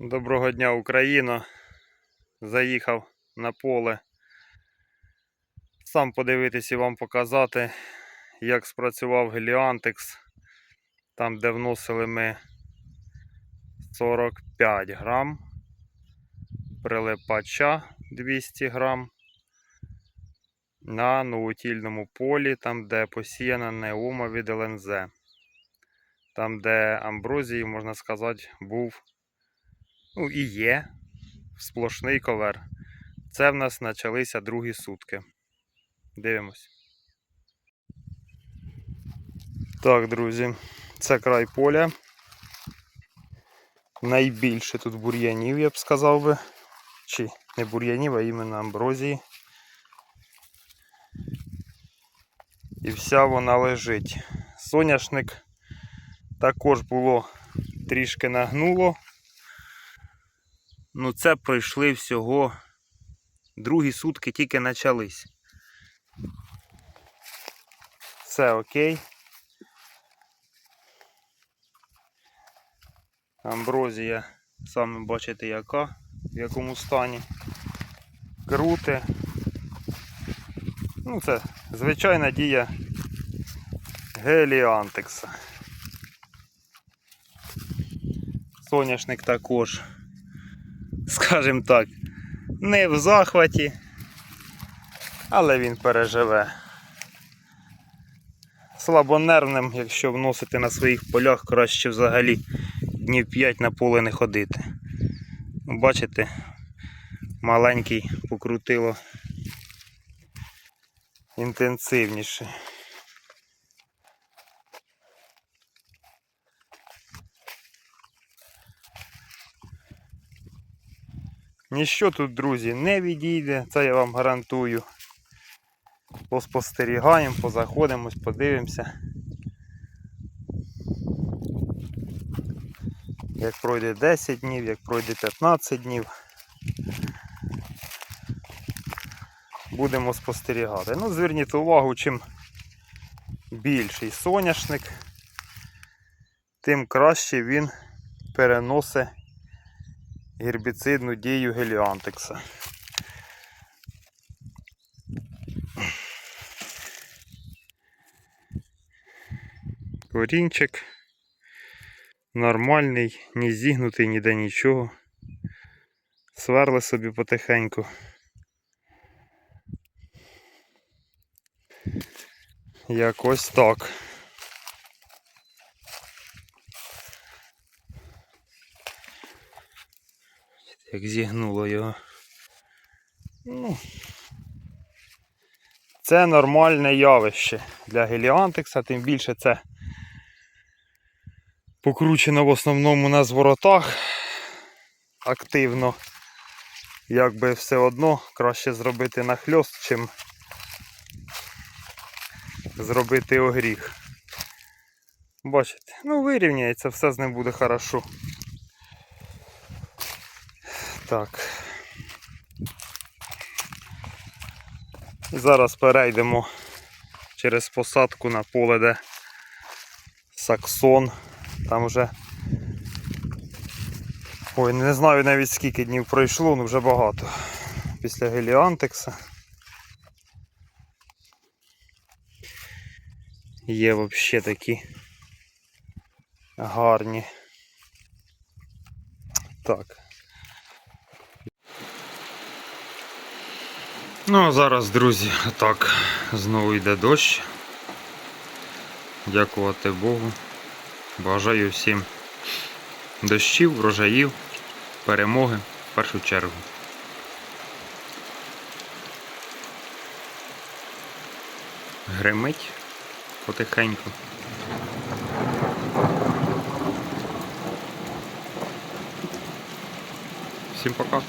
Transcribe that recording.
Доброго дня, Україна. Заїхав на поле. Сам подивитись і вам показати, як спрацював Геліантекс. Там, де вносили ми 45 грам, прилипача 200 грам. На новотільному полі, там, де посіяна неума від ЛНЗ. Там, де амброзії, можна сказати, був Ну і є сплошний ковер. Це в нас почалися другі сутки. Дивимось. Так, друзі, це край поля. Найбільше тут бур'янів, я б сказав би. Чи не бур'янів, а іменно амброзії. І вся вона лежить. Соняшник також було трішки нагнуло. Ну це пройшли всього другі сутки тільки почались. Все окей. Амброзія, саме бачите яка, в якому стані. Крути. Ну це звичайна дія геліантекса. Соняшник також скажімо так, не в захваті, але він переживе. Слабонервним, якщо вносити на своїх полях, краще взагалі днів 5 на поле не ходити. Ну, Бачите, маленький покрутило інтенсивніше. Ніщо тут, друзі, не відійде, це я вам гарантую. Поспостерігаємо, позаходимось, подивимося. Як пройде 10 днів, як пройде 15 днів. Будемо спостерігати. Ну, зверніть увагу, чим більший соняшник, тим краще він переносить гербіцидну дію геліантекса. Корінчик нормальний, ні зігнутий, ніде нічого. Сверли собі потихеньку. Якось так. Як зігнуло його. Ну, це нормальне явище для геліантекса, тим більше це покручено в основному на зворотах активно. Якби все одно краще зробити нахльост, чим зробити огріх. Бачите, ну вирівняється, все з ним буде хорошо. Так. Зараз перейдемо через посадку на поле, де саксон. Там вже... Ой, не знаю навіть скільки днів пройшло, але вже багато. Після геліантекса. Є взагалі такі гарні. Так. Ну а зараз, друзі, так, знову йде дощ. Дякувати Богу. Бажаю всім дощів, врожаїв, перемоги в першу чергу. Гремить потихеньку. Всім пока.